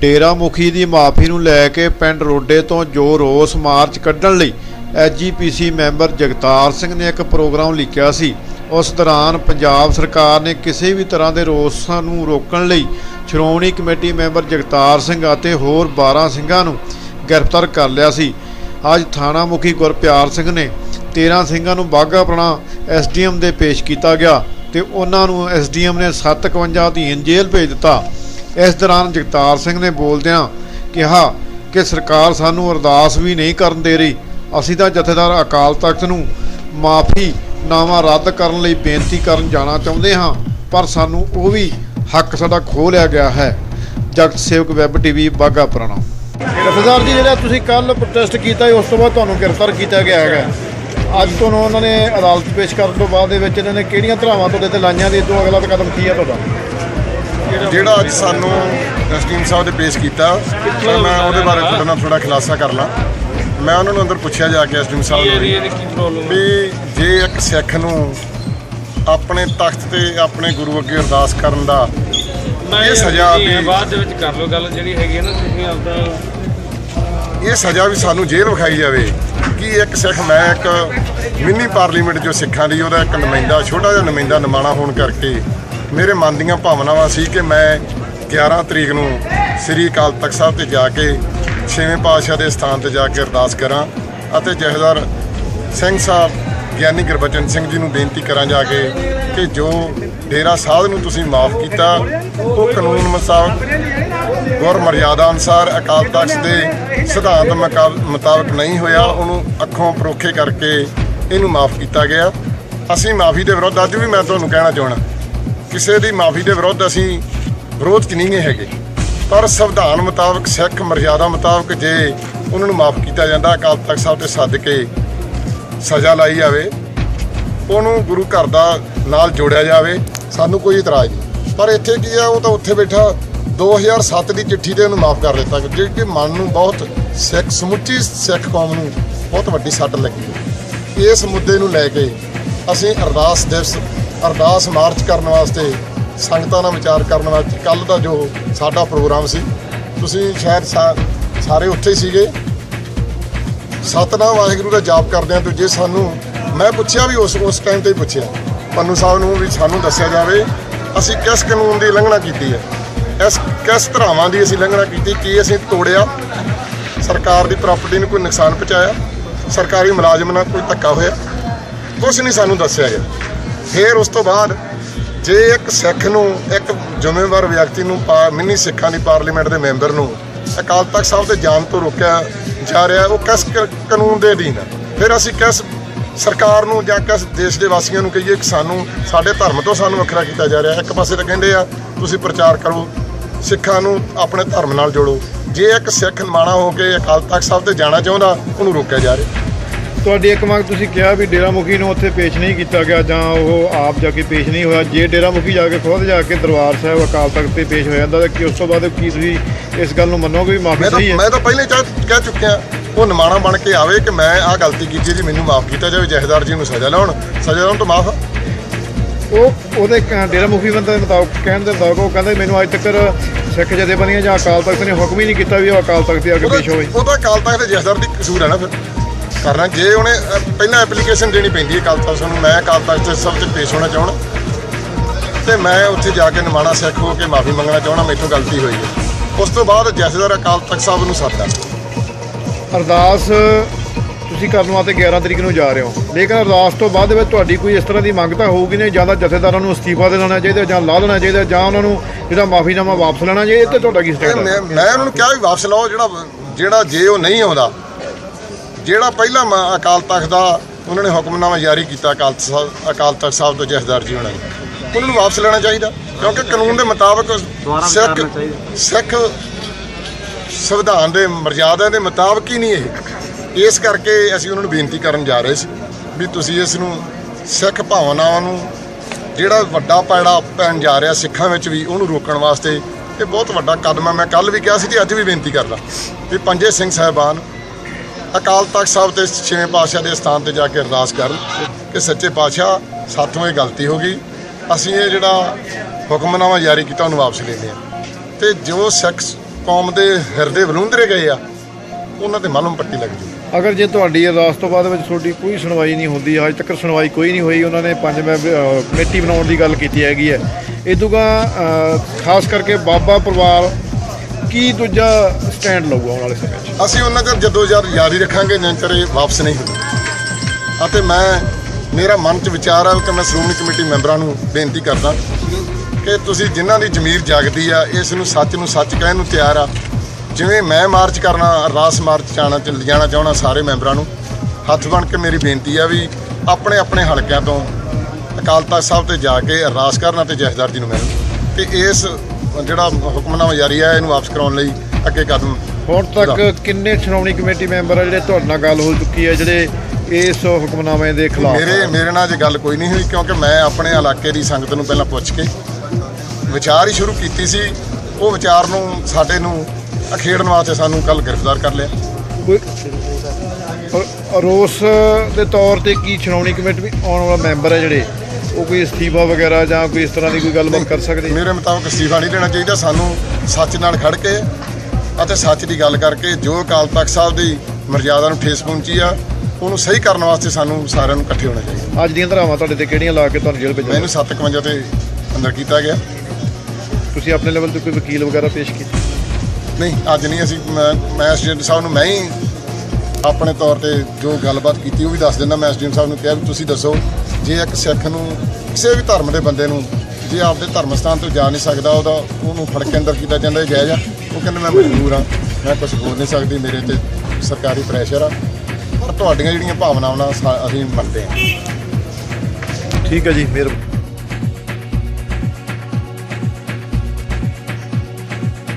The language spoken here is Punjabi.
ਡੇਰਾ ਮੁਖੀ ਦੀ ਮਾਫੀ ਨੂੰ ਲੈ ਕੇ ਪਿੰਡ ਰੋਡੇ ਤੋਂ ਜੋ ਰੋਸ ਮਾਰਚ ਕੱਢਣ ਲਈ ਐਸਜੀਪੀਸੀ ਮੈਂਬਰ ਜਗਤਾਰ ਸਿੰਘ ਨੇ ਇੱਕ ਪ੍ਰੋਗਰਾਮ ਲਿਖਿਆ ਸੀ। ਉਸ ਦੌਰਾਨ ਪੰਜਾਬ ਸਰਕਾਰ ਨੇ ਕਿਸੇ ਵੀ ਤਰ੍ਹਾਂ ਦੇ ਰੋਸਾਂ ਨੂੰ ਰੋਕਣ ਲਈ ਸ਼੍ਰੋਮਣੀ ਕਮੇਟੀ ਮੈਂਬਰ ਜਗਤਾਰ ਸਿੰਘ ਅਤੇ ਹੋਰ 12 ਸਿੰਘਾਂ ਨੂੰ ਗ੍ਰਿਫਤਾਰ ਕਰ ਲਿਆ ਸੀ। ਅੱਜ ਥਾਣਾ ਮੁਖੀ ਗੁਰਪਿਆਰ ਸਿੰਘ ਨੇ 13 ਸਿੰਘਾਂ ਨੂੰ ਬਾਘਾ ਪੁਰਾਣਾ ਐਸਡੀਐਮ ਦੇ ਪੇਸ਼ ਕੀਤਾ ਗਿਆ ਤੇ ਉਹਨਾਂ ਨੂੰ ਐਸਡੀਐਮ ਨੇ 751 ਅਧੀਨ ਜੇਲ੍ਹ ਭੇਜ ਦਿੱਤਾ। ਇਸ ਦੌਰਾਨ ਜਗਤਾਰ ਸਿੰਘ ਨੇ ਬੋਲਦਿਆਂ ਕਿਹਾ ਕਿ ਸਰਕਾਰ ਸਾਨੂੰ ਅਰਦਾਸ ਵੀ ਨਹੀਂ ਕਰਨ ਦੇ ਰਹੀ। ਅਸੀਂ ਤਾਂ ਜਥੇਦਾਰ ਅਕਾਲ ਤਖਤ ਨੂੰ ਮਾਫੀ ਨਾਮਾ ਰੱਦ ਕਰਨ ਲਈ ਬੇਨਤੀ ਕਰਨ ਜਾਣਾ ਚਾਹੁੰਦੇ ਹਾਂ, ਪਰ ਸਾਨੂੰ ਉਹ ਵੀ ਹੱਕ ਸਾਡਾ ਖੋਹ ਲਿਆ ਗਿਆ ਹੈ। ਜਗਤ ਸੇਵਕ ਵੈਬ ਟੀਵੀ ਬਾਗਾ ਪੁਰਾਣਾ। ਜਥੇਦਾਰ ਜੀ, ਜਿਹੜਾ ਤੁਸੀਂ ਕੱਲ ਪ੍ਰੋਟੈਸਟ ਕੀਤਾ ਉਸ ਤੋਂ ਬਾਅਦ ਤੁਹਾਨੂੰ ਗ੍ਰਿਫਤਾਰ ਕੀਤਾ ਗਿਆ ਹੈਗਾ। ਅੱਜ ਤੁਹਾਨੂੰ ਉਹਨਾਂ ਨੇ ਅਦਾਲਤ ਪੇਸ਼ ਕਰਨ ਤੋਂ ਬਾਅਦ ਦੇ ਵਿੱਚ ਇਹਨਾਂ ਨੇ ਕਿਹੜੀਆਂ ਧਰਾਵਾਂ ਤੁਹਾਡੇ ਤੇ ਲਾਈਆਂ ਦੇ ਤੋਂ ਅਗਲਾ ਕਦਮ ਕੀ ਹੈ ਤੁਹਾਡਾ? ਜਿਹੜਾ ਅੱਜ ਸਾਨੂੰ ਐਸਟੀਮ ਸਾਹਿਬ ਦੇ ਪੇਸ਼ ਕੀਤਾ ਤਾਂ ਮੈਂ ਉਹਦੇ ਬਾਰੇ ਤੁਹਾਡੇ ਨਾਲ ਥੋੜਾ ਖੁਲਾਸਾ ਕਰ ਲਾਂ। ਮੈਂ ਉਹਨਾਂ ਨੂੰ ਅੰਦਰ ਪੁੱਛਿਆ ਜਾ ਕੇ ਐਸਟੀਮ ਸਾਹਿਬ ਨੂੰ ਵੀ ਜੇ ਇੱਕ ਸਿੱਖ ਨੂੰ ਆਪਣੇ ਤਖਤ ਤੇ ਆਪਣੇ ਗੁਰੂ ਅੱਗੇ ਅਰਦਾਸ ਕਰਨ ਦਾ ਇਹ ਸਜ਼ਾ ਵੀ ਬਾਅਦ ਦੇ ਵਿੱਚ ਕਰ ਲਓ ਗੱਲ ਜਿਹੜੀ ਹੈਗੀ ਹੈ ਨਾ ਤੁਸੀਂ ਆਪਦਾ ਇਹ ਸਜ਼ਾ ਵੀ ਸਾਨੂੰ ਜੇਲ੍ਹ ਵਿਖਾਈ ਜਾਵੇ ਕਿ ਇੱਕ ਸਿੱਖ ਮੈਂ ਇੱਕ ਮਿੰਨੀ ਪਾਰਲੀਮੈਂਟ ਜੋ ਸਿੱਖਾਂ ਦੀ ਉਹਦਾ ਇੱਕ ਨੁਮਾਇੰਦਾ ਛੋਟਾ ਜਿਹਾ ਨੁਮਾਇੰਦਾ ਨਿਮਾਣਾ ਹੋਣ ਕਰਕੇ ਮੇਰੇ ਮਨ ਦੀਆਂ ਭਾਵਨਾਵਾਂ ਸੀ ਕਿ ਮੈਂ 11 ਤਰੀਕ ਨੂੰ ਸ੍ਰੀ ਅਕਾਲ ਤਖਤ ਸਾਹਿਬ ਤੇ ਜਾ ਕੇ ਛੇਵੇਂ ਪਾਤਸ਼ਾਹ ਦੇ ਸਥਾਨ ਤੇ ਜਾ ਕੇ ਅਰਦਾਸ ਕਰਾਂ ਅਤੇ ਜਥੇਦਾਰ ਸਿੰਘ ਸਾਹਿਬ, ਗਿਆਨੀ ਗੁਰਬਚਨ ਸਿੰਘ ਜੀ ਨੂੰ ਬੇਨਤੀ ਕਰਾਂ ਜਾ ਕੇ ਕਿ ਜੋ ਡੇਰਾ ਸਾਧ ਨੂੰ ਤੁਸੀਂ ਮਾਫ ਕੀਤਾ, ਉਹ ਕਾਨੂੰਨ ਮੁਤਾਬਕ ਗੁਰ ਮਰਿਆਦਾ ਅਨੁਸਾਰ ਅਕਾਲ ਤਖਤ ਦੇ ਸਿਧਾਂਤ ਮੁਕਾ- ਮੁਤਾਬਕ ਨਹੀਂ ਹੋਇਆ, ਉਹਨੂੰ ਅੱਖੋਂ ਪਰੋਖੇ ਕਰਕੇ ਇਹਨੂੰ ਮਾਫ ਕੀਤਾ ਗਿਆ। ਅਸੀਂ ਮਾਫੀ ਦੇ ਵਿਰੁੱਧ ਅੱਜ ਵੀ ਮੈਂ ਤੁਹਾਨੂੰ ਕਹਿਣਾ ਚਾਹਣਾ ਕਿਸੇ ਦੀ ਮਾਫੀ ਦੇ ਵਿਰੁੱਧ ਅਸੀਂ ਵਿਰੋਧ 'ਚ ਨਹੀਂ ਹੈਗੇ। ਪਰ ਸੰਵਿਧਾਨ ਮੁਤਾਬਕ, ਸਿੱਖ ਮਰਿਆਦਾ ਮੁਤਾਬਕ ਜੇ ਉਹਨਾਂ ਨੂੰ ਮਾਫ ਕੀਤਾ ਜਾਂਦਾ, ਅਕਾਲ ਤਖਤ ਸਾਹਿਬ ਤੇ ਸੱਦ ਕੇ ਸਜ਼ਾ ਲਾਈ ਜਾਵੇ, ਉਹਨੂੰ ਗੁਰੂ ਘਰ ਦਾ ਨਾਲ ਜੋੜਿਆ ਜਾਵੇ, ਸਾਨੂੰ ਕੋਈ ਇਤਰਾਜ਼ ਨਹੀਂ। ਪਰ ਇੱਥੇ ਕੀ ਆ, ਉਹ ਤਾਂ ਉੱਥੇ ਬੈਠਾ 2007 ਦੀ ਚਿੱਠੀ ਤੇ ਉਹਨੂੰ ਮਾਫ ਕਰ ਦਿੱਤਾ ਜਿਹੜੀ ਕਿ ਮਨ ਨੂੰ ਬਹੁਤ ਸਿੱਖ, ਸਮੁੱਚੀ ਸਿੱਖ ਕੌਮ ਨੂੰ ਬਹੁਤ ਵੱਡੀ ਸੱਟ ਲੱਗੀ। ਇਸ ਮੁੱਦੇ ਨੂੰ ਲੈ ਕੇ ਅਸੀਂ ਅਰਦਾਸ ਦਿਵਸ ਅਰਦਾਸ ਮਾਰਚ ਕਰਨ ਵਾਸਤੇ, ਸੰਗਤਾਂ ਨਾਲ ਵਿਚਾਰ ਕਰਨ ਵਾਸਤੇ ਕੱਲ ਦਾ ਜੋ ਸਾਡਾ ਪ੍ਰੋਗਰਾਮ ਸੀ, ਤੁਸੀਂ ਸ਼ਾਇਦ ਸਾ- ਸਾਰੇ ਉੱਥੇ ਹੀ ਸੀਗੇ। ਸਤਨਾਮ ਵਾਹਿਗੁਰੂ ਦਾ ਜਾਪ ਕਰਦਿਆਂ ਤੋਂ ਜੇ ਸਾਨੂੰ, ਮੈਂ ਪੁੱਛਿਆ ਵੀ ਉਸ ਉਸ ਟਾਈਮ ਤੇ ਹੀ ਪੁੱਛਿਆ। ਪੰਨੂ ਸਾਹਿਬ ਨੂੰ ਵੀ ਸਾਨੂੰ ਦੱਸਿਆ ਜਾਵੇ, ਅਸੀਂ ਕਿਸ ਕਾਨੂੰਨ ਦੀ ਉਲੰਘਣਾ ਕੀਤੀ ਹੈ? ਇਸ ਕਿਸ ਧਰਾਵਾਂ ਦੀ ਅਸੀਂ ਉਲੰਘਣਾ ਕੀਤੀ, ਕੀ ਅਸੀਂ ਤੋੜਿਆ? ਸਰਕਾਰ ਦੀ ਪ੍ਰਾਪਰਟੀ ਨੂੰ ਕੋਈ ਨੁਕਸਾਨ ਪਹੁੰਚਾਇਆ? ਸਰਕਾਰੀ ਮੁਲਾਜ਼ਮ ਨਾਲ ਕੋਈ ਧੱਕਾ ਹੋਇਆ? ਕੁਝ ਨਹੀਂ ਸਾਨੂੰ ਦੱਸਿਆ ਗਿਆ। ਫਿਰ ਉਸ ਤੋਂ ਬਾਅਦ ਜੇ ਇੱਕ ਸਿੱਖ ਨੂੰ, ਇੱਕ ਜ਼ਿੰਮੇਵਾਰ ਵਿਅਕਤੀ ਨੂੰ ਪਾ- ਮਿੰਨੀ ਸਿੱਖਾਂ ਦੀ ਪਾਰਲੀਮੈਂਟ ਦੇ ਮੈਂਬਰ ਨੂੰ ਅਕਾਲ ਤਖਤ ਸਾਹਿਬ ਦੇ ਜਾਣ ਤੋਂ ਰੋਕਿਆ ਜਾ ਰਿਹਾ, ਉਹ ਕਿਸ ਕ- ਕਾਨੂੰਨ ਦੇ ਅਧੀਨ ਹੈ ਫਿਰ ਅਸੀਂ ਕਿਸ ਸਰਕਾਰ ਨੂੰ ਜਾਂ ਕਿਸ ਦੇਸ਼ ਦੇ ਵਾਸੀਆਂ ਨੂੰ ਕਹੀਏ ਕਿ ਸਾਨੂੰ, ਸਾਡੇ ਧਰਮ ਤੋਂ ਸਾਨੂੰ ਵੱਖਰਾ ਕੀਤਾ ਜਾ ਰਿਹਾ। ਇੱਕ ਪਾਸੇ ਤਾਂ ਕਹਿੰਦੇ ਆ, ਤੁਸੀਂ ਪ੍ਰਚਾਰ ਕਰੋ, ਸਿੱਖਾਂ ਨੂੰ ਆਪਣੇ ਧਰਮ ਨਾਲ ਜੋੜੋ। ਜੇ ਇੱਕ ਸਿੱਖ ਮਾਣਾ ਹੋ ਕੇ ਅਕਾਲ ਤਖਤ ਸਾਹਿਬ ਤੇ ਜਾਣਾ ਚਾਹੁੰਦਾ, ਉਹਨੂੰ ਰੋਕਿਆ ਜਾ ਰਿਹਾ। ਤੁਹਾਡੀ ਇੱਕ ਮੰਗ ਤੁਸੀਂ ਕਿਹਾ ਵੀ ਡੇਰਾ ਮੁਖੀ ਨੂੰ ਉੱਥੇ ਪੇਸ਼ ਨਹੀਂ ਕੀਤਾ ਗਿਆ ਜਾਂ ਉਹ ਆਪ ਜਾ ਕੇ ਪੇਸ਼ ਨਹੀਂ ਹੋਇਆ। ਜੇ ਡੇਰਾ ਮੁਖੀ ਜਾ ਕੇ ਖੁਦ ਜਾ ਕੇ ਦਰਬਾਰ ਸਾਹਿਬ ਅਕਾਲ ਤਖਤ ਤੇ ਪੇਸ਼ ਹੋ ਜਾਂਦਾ ਤਾਂ ਕੀ ਉਸ ਤੋਂ ਬਾਅਦ ਕੀ ਤੁਸੀਂ ਇਸ ਗੱਲ ਨੂੰ ਮੰਨੋਗੇ ਵੀ ਮਾਫੀ ਮੈਂ ਤਾਂ ਸਹੀ ਹੈ? ਮੈਂ ਤਾਂ ਪਹਿਲੇ ਕਹਿ ਕਹਿ ਚੁੱਕਿਆ ਉਹ ਨਿਮਾਣਾ ਬਣ ਕੇ ਆਵੇ ਕਿ ਮੈਂ ਆਹ ਗਲਤੀ ਕੀਤੀ ਜੀ ਮੈਨੂੰ ਮਾਫ ਕੀਤਾ ਜਾਵੇ ਜਹੇਦਾਰ ਜੀ ਨੂੰ ਸਜ਼ਾ ਲਾਉਣ ਸਜ਼ਾ ਲਾਉਣ ਤੋਂ ਮਾਫ। ਉਹ ਉਹਦੇ ਕ- ਡੇਰਾ ਮੁਖੀ ਬੰਦੇ ਦੇ ਮੁਤਾਬਕ ਕਹਿਣ ਦੇ ਮੁਤਾਬਕ ਉਹ ਕਹਿੰਦਾ ਵੀ ਮੈਨੂੰ ਅੱਜ ਤੱਕ ਸਿੱਖ ਜਥੇਬੰਦੀਆਂ ਜਾਂ ਅਕਾਲ ਤਖਤ ਨੇ ਹੁਕਮ ਹੀ ਨਹੀਂ ਕੀਤਾ ਵੀ ਉਹ ਅਕਾਲ ਤਖਤ ਤੇ ਆ ਕੇ ਪੇਸ਼ ਹੋਵੇ। ਉਹ ਤਾਂ ਅਕਾਲ ਤਖਤ ਦੇ ਜਹੇਦਾਰ ਦੀ ਕਸੂਰ ਹੈ ਨਾ ਫਿਰ। ਕਰਨਾ ਜੇ ਉਹਨੇ ਪਹਿਲਾਂ ਐਪਲੀਕੇਸ਼ਨ ਦੇਣੀ ਪੈਂਦੀ ਹੈ ਅਕਾਲ ਤਖਤ ਨੂੰ। ਮੈਂ ਅਕਾਲ ਤਖਤ ਸਭ ਤੇ ਪੇਸ਼ ਹੋਣਾ ਚਾਹਣਾ ਤੇ ਮੈਂ ਉੱਥੇ ਜਾ ਕੇ ਨਿਮਾਣਾ ਸਿੱਖ ਹੋ ਕੇ ਮਾਫੀ ਮੰਗਣਾ ਚਾਹਣਾ ਮੇਥੋਂ ਗਲਤੀ ਹੋਈ ਹੈ। ਉਸ ਤੋਂ ਬਾਅਦ ਜਥੇਦਾਰ ਅਕਾਲ ਤਖਤ ਸਾਹਿਬ ਨੂੰ ਸੱਦਾ ਅਰਦਾਸ ਤੁਸੀਂ ਕਰਨ ਵਾਸਤੇ 11 ਤਰੀਕ ਨੂੰ ਜਾ ਰਹੇ ਹੋ। ਲੇਕਿਨ ਅਰਦਾਸ ਤੋਂ ਬਾਅਦ ਵਿੱਚ ਤੁਹਾਡੀ ਕੋਈ ਇਸ ਤਰ੍ਹਾਂ ਦੀ ਮੰਗ ਤਾਂ ਹੋਊਗੀ ਨਹੀਂ ਜਾਂ ਤਾਂ ਜਥੇਦਾਰਾਂ ਨੂੰ ਅਸਤੀਫਾ ਦੇ ਦੇਣਾ ਚਾਹੀਦਾ ਜਾਂ ਲਾ ਦੇਣਾ ਚਾਹੀਦਾ ਜਾਂ ਉਹਨਾਂ ਨੂੰ ਜਿਹੜਾ ਮਾਫੀਨਾਮਾ ਵਾਪਸ ਲੈਣਾ ਚਾਹੀਦਾ ਇਹ ਤੇ ਤੁਹਾਡਾ ਕੀ ਸਟੈਂਡ ਹੈ ਮੈਂ ਮੈਂ ਉਹਨਾਂ ਨੂੰ ਕਿਹਾ ਵੀ ਵਾਪਸ ਲਓ ਜਿਹੜਾ ਜਿਹੜਾ ਜੇ ਉਹ ਨਹੀਂ ਆਉਂਦਾ। ਜਿਹੜਾ ਪਹਿਲਾਂ ਮ- ਅਕਾਲ ਤਖਤ ਦਾ ਉਹਨਾਂ ਨੇ ਹੁਕਮਨਾਮਾ ਜਾਰੀ ਕੀਤਾ ਅਕਾਲ ਤਖ਼ਤ ਸਾਹਿਬ- ਅਕਾਲ ਤਖਤ ਸਾਹਿਬ ਤੋਂ ਜਥੇਦਾਰ ਜੀ ਉਹਨਾਂ ਨੇ ਉਹਨਾਂ ਨੂੰ ਵਾਪਸ ਲੈਣਾ ਚਾਹੀਦਾ ਕਿਉਂਕਿ ਕਾਨੂੰਨ ਦੇ ਮੁਤਾਬਕ ਸਿੱਖ ਸਿੱਖ ਸੰਵਿਧਾਨ ਦੇ ਮਰਜ਼ਾਦਾ ਦੇ ਮੁਤਾਬਕ ਹੀ ਨਹੀਂ ਇਹ। ਇਸ ਕਰਕੇ ਅਸੀਂ ਉਹਨਾਂ ਨੂੰ ਬੇਨਤੀ ਕਰਨ ਜਾ ਰਹੇ ਸੀ ਵੀ ਤੁਸੀਂ ਇਸ ਨੂੰ ਸਿੱਖ ਭਾਵਨਾਵਾਂ ਨੂੰ ਜਿਹੜਾ ਵੱਡਾ ਪੈੜਾ ਪੈਣ ਜਾ ਰਿਹਾ ਸਿੱਖਾਂ ਵਿੱਚ ਵੀ ਉਹਨੂੰ ਰੋਕਣ ਵਾਸਤੇ ਇਹ ਬਹੁਤ ਵੱਡਾ ਕਦਮ ਹੈ ਮੈਂ ਕੱਲ ਵੀ ਕਿਹਾ ਸੀ ਤੇ ਅੱਜ ਵੀ ਬੇਨਤੀ ਕਰਦਾ ਵੀ ਪੰਜੇ ਸਿੰਘ ਸਾਹਿਬਾਨ ਅਕਾਲ ਤਖਤ ਸਾਹਿਬ ਤੇ ਛੇਵੇਂ ਪਾਤਸ਼ਾਹ ਦੇ ਸਥਾਨ ਤੇ ਜਾ ਕੇ ਅਰਦਾਸ ਕਰਨ ਕਿ ਸੱਚੇ ਪਾਤਸ਼ਾਹ, ਸਾਥੋਂ ਇਹ ਗਲਤੀ ਹੋ ਗਈ। ਅਸੀਂ ਇਹ ਜਿਹੜਾ ਹੁਕਮਨਾਮਾ ਜਾਰੀ ਕੀਤਾ, ਉਹਨੂੰ ਵਾਪਸ ਲੈਂਦੇ ਹਾਂ ਤੇ ਜੋ ਸਿੱਖ ਕੌਮ ਦੇ ਹਿਰਦੇ ਵਲੂੰਦਰੇ ਗਏ ਆ, ਉਹਨਾਂ ਤੇ ਮਲਮ ਪੱਟੀ ਲੱਗ ਜੂ ਅਗਰ ਜੇ ਤੁਹਾਡੀ ਅਰਦਾਸ ਤੋਂ ਬਾਅਦ ਵਿੱਚ ਤੁਹਾਡੀ ਕੋਈ ਸੁਣਵਾਈ ਨਹੀਂ ਹੁੰਦੀ, ਅੱਜ ਤੱਕ ਸੁਣਵਾਈ ਕੋਈ ਨਹੀਂ ਹੋਈ, ਉਹਨਾਂ ਨੇ ਪੰਜ ਮੈਂ ਕਮੇਟੀ ਬਣਾਉਣ ਦੀ ਗੱਲ ਕੀਤੀ ਹੈਗੀ ਹੈ। ਇਦੂਗਾ ਖਾਸ ਕਰਕੇ ਬਾਬਾ ਪਰਿਵਾਰ, ਕੀ ਦੂਜਾ ਸਟੈਂਡ ਲਊਗਾ ਆਉਣ ਵਾਲੇ ਸਮੇਂ 'ਚ? ਅਸੀਂ ਉਹਨਾਂ ਚਿਰ ਜਦੋਂ ਯਾਰ ਜਾਰੀ ਰੱਖਾਂਗੇ ਜਿੰਨਾ ਚਿਰ ਇਹ ਵਾਪਸ ਨਹੀਂ ਹੁੰਦੇ। ਅਤੇ ਮੈਂ, ਮੇਰਾ ਮਨ 'ਚ ਵਿਚਾਰ ਆ ਕਿ ਮੈਂ ਸ਼੍ਰੋਮਣੀ ਕਮੇਟੀ ਮੈਂਬਰਾਂ ਨੂੰ ਬੇਨਤੀ ਕਰਦਾ ਕਿ ਤੁਸੀਂ ਜਿਨ੍ਹਾਂ ਦੀ ਜ਼ਮੀਰ ਜਾਗਦੀ ਆ, ਇਸ ਨੂੰ ਸੱਚ ਨੂੰ ਸੱਚ ਕਹਿਣ ਨੂੰ ਤਿਆਰ ਆ। ਜਿਵੇਂ ਮੈਂ ਮਾਰਚ ਕਰਨਾ, ਰਾਸ ਮਾਰਚ ਜਾਣਾ ਚ ਲਿਜਾਣਾ ਚਾਹਣਾ ਸਾਰੇ ਮੈਂਬਰਾਂ ਨੂੰ, ਹੱਥ ਬਣ ਕੇ ਮੇਰੀ ਬੇਨਤੀ ਆ ਵੀ ਆਪਣੇ ਆਪਣੇ ਹਲਕਿਆਂ ਤੋਂ ਅਕਾਲ ਤਖਤ ਸਾਹਿਬ ਤੇ ਜਾ ਕੇ ਅਰਦਾਸ ਕਰਨ ਤੇ ਜਥੇਦਾਰ ਜੀ ਨੂੰ ਮਿਲਣ। ਤੇ ਇਸ ਜਿਹੜਾ ਹੁਕਮਨਾਮਾ ਜਾਰੀ ਆ, ਇਹਨੂੰ ਵਾਪਸ ਕਰਾਉਣ ਲਈ ਅੱਗੇ ਕਦਮ ਹੁਣ ਤੱਕ ਕਿੰਨੇ ਸ਼੍ਰੋਮਣੀ ਕਮੇਟੀ ਮੈਂਬਰ ਆ ਜਿਹੜੇ ਤੁਹਾਡੇ ਨਾਲ ਗੱਲ ਹੋ ਚੁੱਕੀ ਹੈ ਜਿਹੜੇ ਇਸ ਹੁਕਮਨਾਮੇ ਦੇ ਖਿਲਾਫ ਮੇਰੇ ਮੇਰੇ ਨਾਲ ਅੱਜ ਗੱਲ ਕੋਈ ਨਹੀਂ ਹੋਈ ਕਿਉਂਕਿ ਮੈਂ ਆਪਣੇ ਇਲਾਕੇ ਦੀ ਸੰਗਤ ਨੂੰ ਪਹਿਲਾਂ ਪੁੱਛ ਕੇ ਵਿਚਾਰ ਹੀ ਸ਼ੁਰੂ ਕੀਤੀ ਸੀ। ਉਹ ਵਿਚਾਰ ਨੂੰ ਸਾਡੇ ਨੂੰ ਅਖੇੜਨ ਵਾਸਤੇ ਸਾਨੂੰ ਕੱਲ ਗ੍ਰਿਫਤਾਰ ਕਰ ਲਿਆ। ਕੋਈ ਰੋਸ ਦੇ ਤੌਰ ਤੇ ਕੀ ਸ਼੍ਰੋਮਣੀ ਕਮੇਟੀ ਆਉਣ ਵਾਲਾ ਮੈਂਬਰ ਹੈ ਜਿਹੜੇ? ਉਹ ਕੋਈ ਅਸਤੀਫਾ ਵਗੈਰਾ ਜਾਂ ਕੋਈ ਇਸ ਤਰ੍ਹਾਂ ਦੀ ਕੋਈ ਗੱਲਬਾਤ ਕਰ ਸਕਦੇ? ਮੇਰੇ ਮੁਤਾਬਕ ਅਸਤੀਫਾ ਨਹੀਂ ਦੇਣਾ ਚਾਹੀਦਾ। ਸਾਨੂੰ ਸੱਚ ਨਾਲ ਖੜ ਕੇ ਅਤੇ ਸੱਚ ਦੀ ਗੱਲ ਕਰਕੇ ਜੋ ਅਕਾਲ ਤਖਤ ਸਾਹਿਬ ਦੀ ਮਰਜ਼ਾਦਾ ਨੂੰ ਠੇਸ ਪਹੁੰਚੀ ਆ ਉਹਨੂੰ ਸਹੀ ਕਰਨ ਵਾਸਤੇ ਸਾਨੂੰ ਸਾਰਿਆਂ ਨੂੰ ਇਕੱਠੇ ਹੋਣਾ ਚਾਹੀਦਾ। ਅੱਜ ਦੀਆਂ ਧਰਾਵਾਂ ਤੁਹਾਡੇ ਤੇ ਕਿਹੜੀਆਂ ਲਾ ਕੇ ਤੁਹਾਨੂੰ ਜੇਲ੍ਹ ਭੇਜਿਆ? ਮੈਨੂੰ 751 ਤੇ ਅੰਦਰ ਕੀਤਾ ਗਿਆ। ਤੁਸੀਂ ਆਪਣੇ ਲੈਵਲ ਤੇ ਕੋਈ ਵਕੀਲ ਵਗੈਰਾ ਪੇਸ਼ ਕੀਤਾ? ਨਹੀਂ ਅੱਜ ਨਹੀਂ ਅਸੀਂ ਮੈਂ ਮੈਂ ਐਸਡੀਐਮ ਸਾਹਿਬ ਨੂੰ ਮੈਂ ਹੀ ਆਪਣੇ ਤੌਰ ਤੇ ਜੋ ਗੱਲਬਾਤ ਕੀਤੀ ਉਹ ਵੀ ਦੱਸ ਦਿੰਦਾ। ਮੈਂ ਐਸਡੀਐਮ ਸਾਹਿਬ ਨੂੰ ਕਿਹਾ ਵੀ ਤੁਸੀਂ ਦੱਸੋ ਜੇ ਇੱਕ ਸਿੱਖ ਨੂੰ ਕਿਸੇ ਵੀ ਧਰਮ ਦੇ ਬੰਦੇ ਨੂੰ ਜੇ ਆਪਦੇ ਧਰਮ ਸਥਾਨ ਤੋਂ ਜਾ ਨਹੀਂ ਸਕਦਾ ਉਹਦਾ ਉਹਨੂੰ ਫੜ ਕੇ ਅੰਦਰ ਕੀਤਾ ਜਾਂਦਾ ਇਹ ਜਾਇਜ਼ ਆ। ਉਹ ਕਹਿੰਦੇ ਮੈਂ ਮਜਬੂਰ ਆ ਮੈਂ ਕੁਝ ਬੋਲ ਨਹੀਂ ਸਕਦੀ, ਮੇਰੇ ਤੇ ਸਰਕਾਰੀ ਪ੍ਰੈਸ਼ਰ ਆ। ਪਰ ਤੁਹਾਡੀਆਂ ਜਿਹੜੀਆਂ ਭਾਵਨਾਵਾਂ ਸਾ- ਅਸੀਂ ਮੰਨਦੇ ਹਾਂ। ਠੀਕ ਹੈ ਜੀ ਫਿਰ